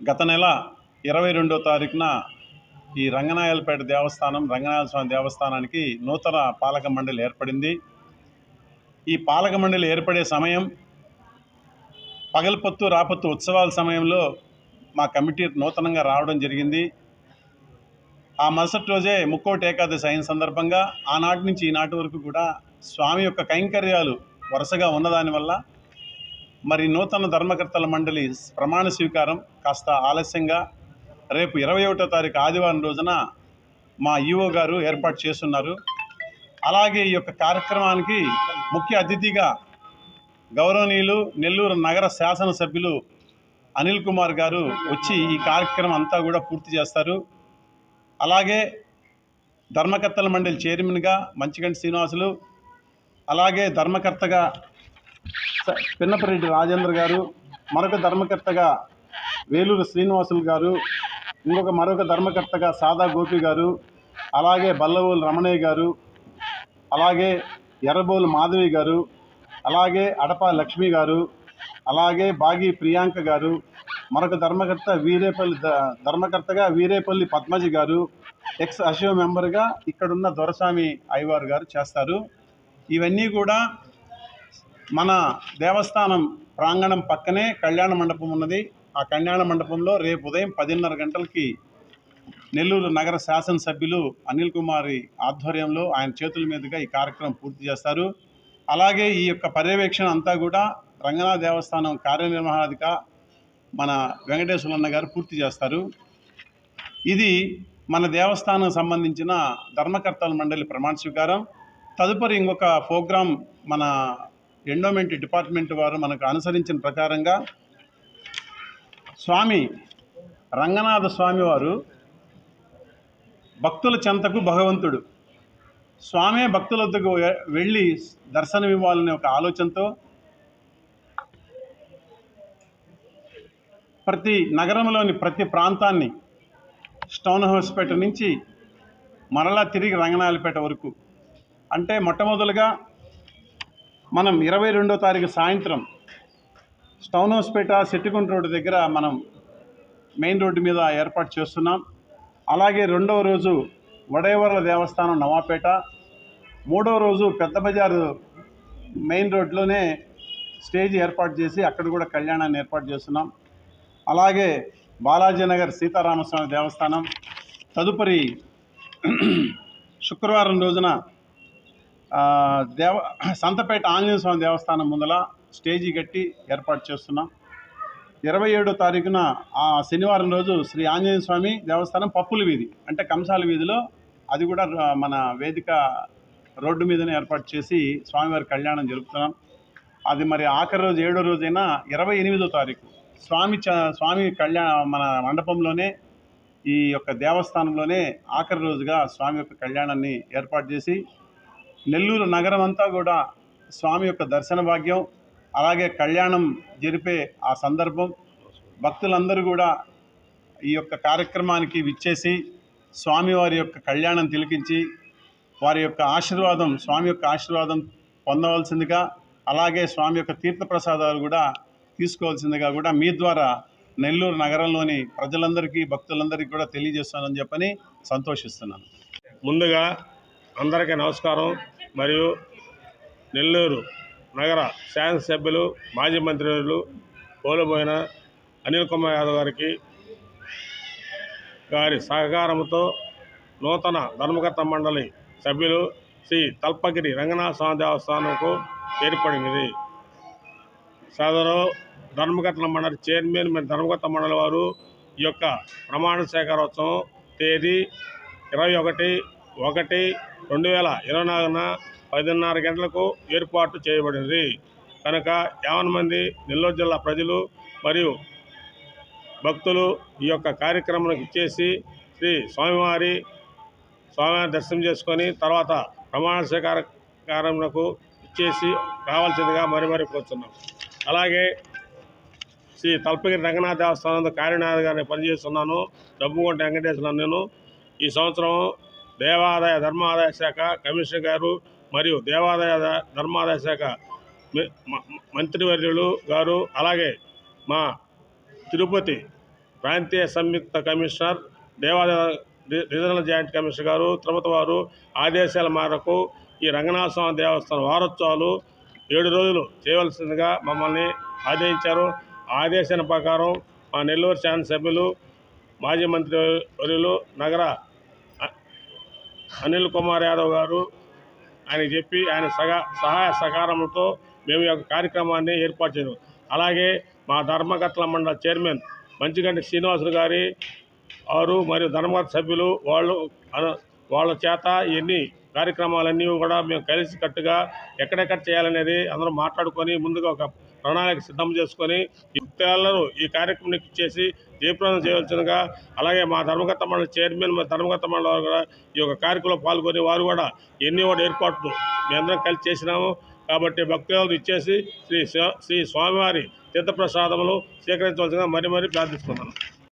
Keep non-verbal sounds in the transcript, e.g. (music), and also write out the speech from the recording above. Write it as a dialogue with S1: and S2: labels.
S1: గత నెల ఇరవై రెండో తారీఖున ఈ రంగనాయలపేట దేవస్థానం రంగనాయల స్వామి దేవస్థానానికి నూతన పాలక మండలి ఏర్పడింది. ఈ పాలక మండలి ఏర్పడే సమయం పగలపొత్తు రాపొత్తు ఉత్సవాల సమయంలో మా కమిటీ నూతనంగా రావడం జరిగింది. ఆ మరుసటి రోజే ముక్కోటి ఏకాదశి అయిన సందర్భంగా ఆనాటి నుంచి ఈనాటి వరకు కూడా స్వామి యొక్క కైంకర్యాలు వరుసగా ఉన్నదానివల్ల మరి నూతన ధర్మకర్తల మండలి ప్రమాణ స్వీకారం కాస్త ఆలస్యంగా రేపు ఇరవై ఒకటో తారీఖు ఆదివారం రోజున మా ఈఓ గారు ఏర్పాటు చేస్తున్నారు. అలాగే ఈ యొక్క కార్యక్రమానికి ముఖ్య అతిథిగా గౌరవనీయులు నెల్లూరు నగర శాసనసభ్యులు అనిల్ కుమార్ గారు వచ్చి ఈ కార్యక్రమం అంతా కూడా పూర్తి చేస్తారు. అలాగే ధర్మకర్తల మండలి చైర్మన్గా మంచిగంటి శ్రీనివాసులు అలాగే ధర్మకర్తగా పిన్నపరెడ్డి రాజేంద్ర గారు మరొక ధర్మకర్తగా వేలూరు శ్రీనివాసులు గారు ఇంకొక మరొక ధర్మకర్తగా సాదా గోపి గారు అలాగే బల్లవోలు రమణయ్య గారు అలాగే ఎర్రబోలు మాధవి గారు అలాగే అడప లక్ష్మి గారు అలాగే బాగి ప్రియాంక గారు మరొక ధర్మకర్త వీరేపల్లి ధర్మకర్తగా వీరేపల్లి పద్మజి గారు ఎక్స్ అసో మెంబర్గా ఇక్కడున్న దొరస్వామి అయ్యవారు గారు చేస్తారు. ఇవన్నీ కూడా మన దేవస్థానం ప్రాంగణం పక్కనే కళ్యాణ మండపం ఉన్నది. ఆ కళ్యాణ మండపంలో రేపు ఉదయం పదిన్నర గంటలకి నెల్లూరు నగర శాసనసభ్యులు అనిల్ కుమారి ఆధ్వర్యంలో ఆయన చేతుల మీదుగా ఈ కార్యక్రమం పూర్తి చేస్తారు. అలాగే ఈ యొక్క పర్యవేక్షణ అంతా కూడా రంగనాథ దేవస్థానం కార్యనిర్వహణాధిక మన వెంకటేశ్వరన్న గారు పూర్తి చేస్తారు. ఇది మన దేవస్థానం సంబంధించిన ధర్మకర్తల మండలి ప్రమాణ స్వీకారం. తదుపరి ఇంకొక ప్రోగ్రాం మన ఎండోమెంట్ డిపార్ట్మెంట్ వారు మనకు అనుసరించిన ప్రకారంగా స్వామి రంగనాథ స్వామి వారు భక్తుల చెంతకు భగవంతుడు. స్వామే భక్తుల వద్దకు వెళ్ళి దర్శనమివ్వాలనే ఒక ఆలోచనతో ప్రతి నగరంలోని ప్రతి ప్రాంతాన్ని స్టోన్ హౌస్పేట నుంచి మరలా తిరిగి రంగనాయలపేట వరకు అంటే మొట్టమొదలుగా మనం ఇరవై రెండో తారీఖు సాయంత్రం స్టౌన్ హౌస్పేట సెట్టిగుంట రోడ్డు దగ్గర మనం మెయిన్ రోడ్డు మీద ఏర్పాటు చేస్తున్నాం. అలాగే రెండవ రోజు వడేవర్ల దేవస్థానం నవాపేట మూడవ రోజు పెద్ద బజారు మెయిన్ రోడ్లోనే స్టేజ్ ఏర్పాటు చేసి అక్కడ కూడా కళ్యాణాన్ని ఏర్పాటు చేస్తున్నాం. అలాగే బాలాజీనగర్ సీతారామస్వామి దేవస్థానం తదుపరి (clears throat) శుక్రవారం రోజున దేవ (clears throat) సంతపేట ఆంజనేయ స్వామి దేవస్థానం ముందల స్టేజీ కట్టి ఏర్పాటు చేస్తున్నాం. ఇరవై ఏడో తారీఖున ఆ శనివారం రోజు శ్రీ ఆంజనేయ స్వామి దేవస్థానం పప్పుల వీధి అంటే కంసాల వీధిలో అది కూడా మన వేదిక రోడ్డు మీదనే ఏర్పాటు చేసి స్వామివారి కళ్యాణం జరుపుతున్నాం. అది మరి ఆఖరి రోజు ఏడో రోజైనా ఇరవై ఎనిమిదో తారీఖు స్వామి చ స్వామి కళ్యాణ మన మండపంలోనే ఈ యొక్క దేవస్థానంలోనే ఆఖరి రోజుగా స్వామి యొక్క కళ్యాణాన్ని ఏర్పాటు చేసి నెల్లూరు నగరం అంతా కూడా స్వామి యొక్క దర్శన భాగ్యం అలాగే కళ్యాణం జరిపే ఆ సందర్భం. భక్తులందరూ కూడా ఈ యొక్క కార్యక్రమానికి విచ్చేసి స్వామివారి యొక్క కళ్యాణం తిలకించి వారి యొక్క ఆశీర్వాదం స్వామి యొక్క ఆశీర్వాదం పొందవలసిందిగా అలాగే స్వామి యొక్క తీర్థప్రసాదాలు కూడా తీసుకోవాల్సిందిగా కూడా మీ ద్వారా నెల్లూరు నగరంలోని ప్రజలందరికీ భక్తులందరికీ కూడా తెలియజేస్తానని చెప్పని సంతోషిస్తున్నాను.
S2: ముందుగా అందరికీ నమస్కారం. మరియు నెల్లూరు నగర శాసనసభ్యులు మాజీ మంత్రులు కోల్పోయిన అనిల్ కుమార్ యాదవ్ గారికి గారి సహకారంతో నూతన ధర్మకర్త మండలి సభ్యులు శ్రీ తల్పగిరి రంగనాథ స్వామి దేవస్థానంకు ఏర్పడినది. సదరు ధర్మకర్తల మండలి చైర్మన్ మరియు ధర్మకర్త మండలి వారు ఈ యొక్క ప్రమాణ స్వీకారోత్సవం తేదీ ఇరవై ఒకటి ఒకటి రెండు వేల ఇరవై నాలుగున పదిన్నర గంటలకు ఏర్పాటు చేయబడింది. కనుక యావన్ మంది నెల్లూరు జిల్లా ప్రజలు మరియు భక్తులు ఈ యొక్క కార్యక్రమానికి ఇచ్చేసి శ్రీ స్వామివారి స్వామివారి దర్శనం చేసుకొని తర్వాత ప్రమాణ స్వీకారమునకు ఇచ్చేసి రావాల్సిందిగా మరి మరి కోరుతున్నాం అలాగే శ్రీ తలపగిరి రంగనాథ దేవస్థానంలో కార్యనాథ్ గారిని పనిచేస్తున్నాను. డబ్బుకొంట వెంకటేశ్వర నేను ఈ సంవత్సరం దేవాదాయ ధర్మాదాయ శాఖ కమిషనర్ గారు మరియు దేవాదాయ ధర్మాదాయ శాఖ మంత్రివర్యులు గారు అలాగే మా తిరుపతి ప్రాంతీయ సంయుక్త కమిషనర్ దేవాదాయ రీజనల్ జాయింట్ కమిషనర్ గారు తిరుపతి వారు ఆదేశాల మేరకు ఈ రంగనాథ స్వామి దేవస్థానం వారోత్సవాలు ఏడు రోజులు చేయవలసిందిగా మమ్మల్ని ఆదేశించారు. ఆదేశాల ప్రకారం మా నెల్లూరు శాసనసభ్యులు మాజీ మంత్రి వర్యులు నగర అనిల్ కుమార్ యాదవ్ గారు ఆయన చెప్పి ఆయన సగా సహాయ సహకారంతో మేము ఈ యొక్క కార్యక్రమాన్ని ఏర్పాటు చేయడం అలాగే మా ధర్మకట్ల మండల చైర్మన్ మంచిగంటి శ్రీనివాసులు గారి వారు మరియు ధర్మకర్త సభ్యులు వాళ్ళు వాళ్ళ చేత ఇవన్నీ కార్యక్రమాలన్నీ కూడా మేము కలిసి కట్టుగా ఎక్కడెక్కడ చేయాలనేది అందరం మాట్లాడుకొని ముందుగా ఒక ప్రణాళిక సిద్ధం చేసుకొని యుక్తాలను ఈ కార్యక్రమానికి ఇచ్చేసి జయప్రదం చేయవలసిందిగా అలాగే మా ధర్మకర్త మండలి చైర్మన్ మా ధర్మకర్త మండలి వారు కూడా ఈ యొక్క కార్యక్రమంలో పాల్గొని వారు కూడా ఎన్ని కూడా ఏర్పాట్లు మేమందరం కలిసి చేసినాము. కాబట్టి భక్తులు ఇచ్చేసి శ్రీ శ్రీ స్వామివారి తీర్థప్రసాదములు స్వీకరించవలసిందిగా మరీ మరీ ప్రార్థిస్తున్నాను.